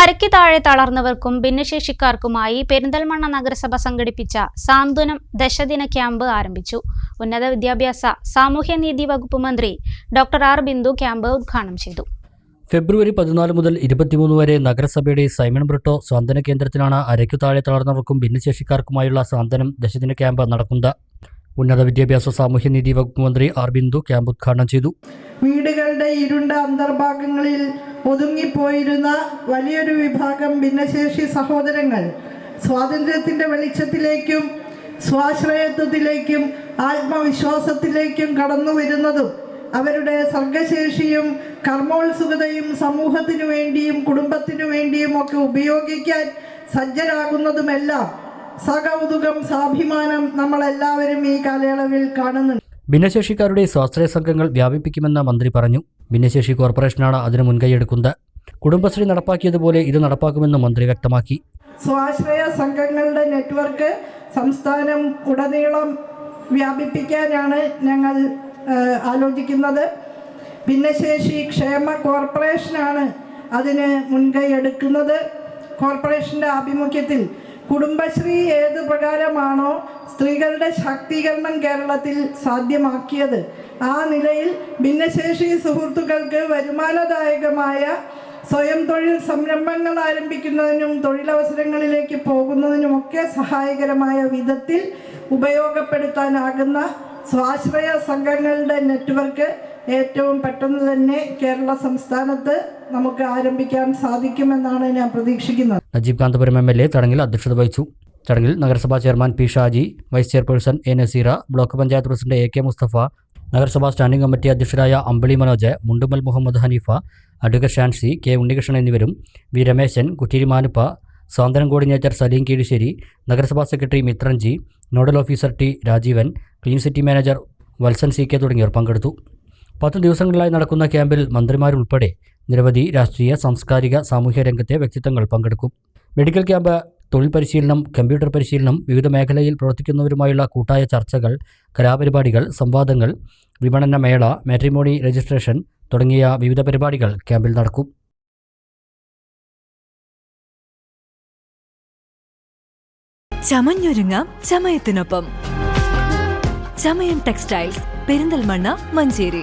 അരയ്ക്ക് താഴെ തളർന്നവർക്കും ഭിന്നശേഷിക്കാർക്കുമായി പെരിന്തൽമണ്ണ നഗരസഭ സംഘടിപ്പിച്ച സാന്ത്വനം ദശദിന ക്യാമ്പ് ആരംഭിച്ചു. ഉന്നത വിദ്യാഭ്യാസ സാമൂഹ്യനീതി വകുപ്പ് മന്ത്രി ഡോക്ടർ ആർ. ബിന്ദു ക്യാമ്പ് ഉദ്ഘാടനം ചെയ്തു. ഫെബ്രുവരി പതിനാല് മുതൽ ഇരുപത്തിമൂന്ന് വരെ നഗരസഭയുടെ സൈമൺ ബ്രിട്ടോ സാന്ത്വന കേന്ദ്രത്തിലാണ് അരയ്ക്കു താഴെ തളർന്നവർക്കും ഭിന്നശേഷിക്കാർക്കുമായുള്ള സാന്ത്വനം ദശദിന ക്യാമ്പ് നടക്കുന്നത്. ഉന്നത വിദ്യാഭ്യാസ സാമൂഹ്യനീതി വകുപ്പ് മന്ത്രി ആർ ബിന്ദു ക്യാമ്പ് ഉദ്ഘാടനം ചെയ്തു. വീടുകളുടെ ഇരുണ്ട അന്തർഭാഗങ്ങളിൽ ഒതുങ്ങിപ്പോയിരുന്ന വലിയൊരു വിഭാഗം ഭിന്നശേഷി സഹോദരങ്ങൾ സ്വാതന്ത്ര്യത്തിന്റെ വെളിച്ചത്തിലേക്കും സ്വാശ്രയത്വത്തിലേക്കും ആത്മവിശ്വാസത്തിലേക്കും കടന്നു വരുന്നതും അവരുടെ സർഗശേഷിയും കർമ്മോത്സുകതയും സമൂഹത്തിനു വേണ്ടിയും കുടുംബത്തിനു വേണ്ടിയും ഒക്കെ ഉപയോഗിക്കാൻ സജ്ജരാകുന്നതുമെല്ലാം സകൗതുകം സാഭിമാനം നമ്മളെല്ലാവരും ഈ കാലയളവിൽ കാണുന്നുണ്ട്. ഭിന്നശേഷിക്കാരുടെ സ്വാശ്രയ സംഘങ്ങൾ വ്യാപിപ്പിക്കുമെന്ന് മന്ത്രി പറഞ്ഞു. ഭിന്നശേഷി കോർപ്പറേഷനാണ് അതിന് മുൻകൈയെടുക്കുന്നത്. കുടുംബശ്രീ നടപ്പാക്കിയതുപോലെ ഇത് നടപ്പാക്കുമെന്ന് മന്ത്രി വ്യക്തമാക്കി. സ്വാശ്രയ സംഘങ്ങളുടെ നെറ്റ്വർക്ക് സംസ്ഥാനം ഉടനീളം വ്യാപിപ്പിക്കാനാണ് ഞങ്ങൾ ആലോചിക്കുന്നത്. ഭിന്നശേഷി ക്ഷേമ കോർപ്പറേഷനാണ് അതിന് മുൻകൈ എടുക്കുന്നത് കോർപ്പറേഷന്റെ ആഭിമുഖ്യത്തിൽ കുടുംബശ്രീ ഏത് പ്രകാരമാണോ സ്ത്രീകളുടെ ശാക്തീകരണം കേരളത്തിൽ സാധ്യമാക്കിയത്. ആ നിലയിൽ ഭിന്നശേഷി സുഹൃത്തുക്കൾക്ക് വരുമാനദായകമായ സ്വയം തൊഴിൽ സംരംഭങ്ങൾ ആരംഭിക്കുന്നതിനും തൊഴിലവസരങ്ങളിലേക്ക് പോകുന്നതിനുമൊക്കെ സഹായകരമായ വിധത്തിൽ ഉപയോഗപ്പെടുത്താനാകുന്ന സ്വാശ്രയ സംഘങ്ങളുടെ നെറ്റ്വർക്ക് ഏറ്റവും പെട്ടെന്ന് തന്നെ കേരള സംസ്ഥാനത്ത് നമുക്ക് ആരംഭിക്കാൻ സാധിക്കുമെന്നാണ് ഞാൻ പ്രതീക്ഷിക്കുന്നത്. Najeeb Kanthapuram M L A ചടങ്ങിൽ അധ്യക്ഷത വഹിച്ചു. ചടങ്ങിൽ നഗരസഭാ chairman P Shaji vice chairperson A Naseera block panchayat president A K Mustafa നഗരസഭാ സ്റ്റാൻഡിംഗ് കമ്മിറ്റി അധ്യക്ഷരായ അമ്പിളി മനോജ് മുണ്ടുമൽ മുഹമ്മദ് ഹനീഫ അഡ്വക്കേറ്റ് ഷാൻസി കെ ഉണ്ണികൃഷ്ണൻ എന്നിവരും വി രമേശൻ കുറ്റിരി മാനുപ്പ സ്വാതന്ത്ര്യം കോർഡിനേറ്റർ സലീം കീഴിശ്ശേരി നഗരസഭാ secretary Mithranji nodal officer T Rajeevan clean city manager Valsan C K തുടങ്ങിയവർ പങ്കെടുത്തു. പത്ത് ദിവസങ്ങളിലായി നടക്കുന്ന ക്യാമ്പിൽ മന്ത്രിമാരുൾപ്പെടെ നിരവധി രാഷ്ട്രീയ സാംസ്കാരിക സാമൂഹ്യ രംഗത്തെ വ്യക്തിത്വങ്ങൾ പങ്കെടുക്കും. മെഡിക്കൽ ക്യാമ്പ് തൊഴിൽ പരിശീലനം കമ്പ്യൂട്ടർ പരിശീലനം വിവിധ മേഖലയിൽ പ്രവർത്തിക്കുന്നവരുമായുള്ള കൂട്ടായ ചർച്ചകൾ കലാപരിപാടികൾ സംവാദങ്ങൾ വിപണന മേള മാട്രിമോണി രജിസ്ട്രേഷൻ തുടങ്ങിയ വിവിധ പരിപാടികൾ ക്യാമ്പിൽ നടക്കും. ചമഞ്ഞൊരുങ്ങാം ചമയത്തിനൊപ്പം. ചമയം ടെക്സ്റ്റൈൽസ് പെരിന്തൽമണ്ണ മഞ്ചേരി.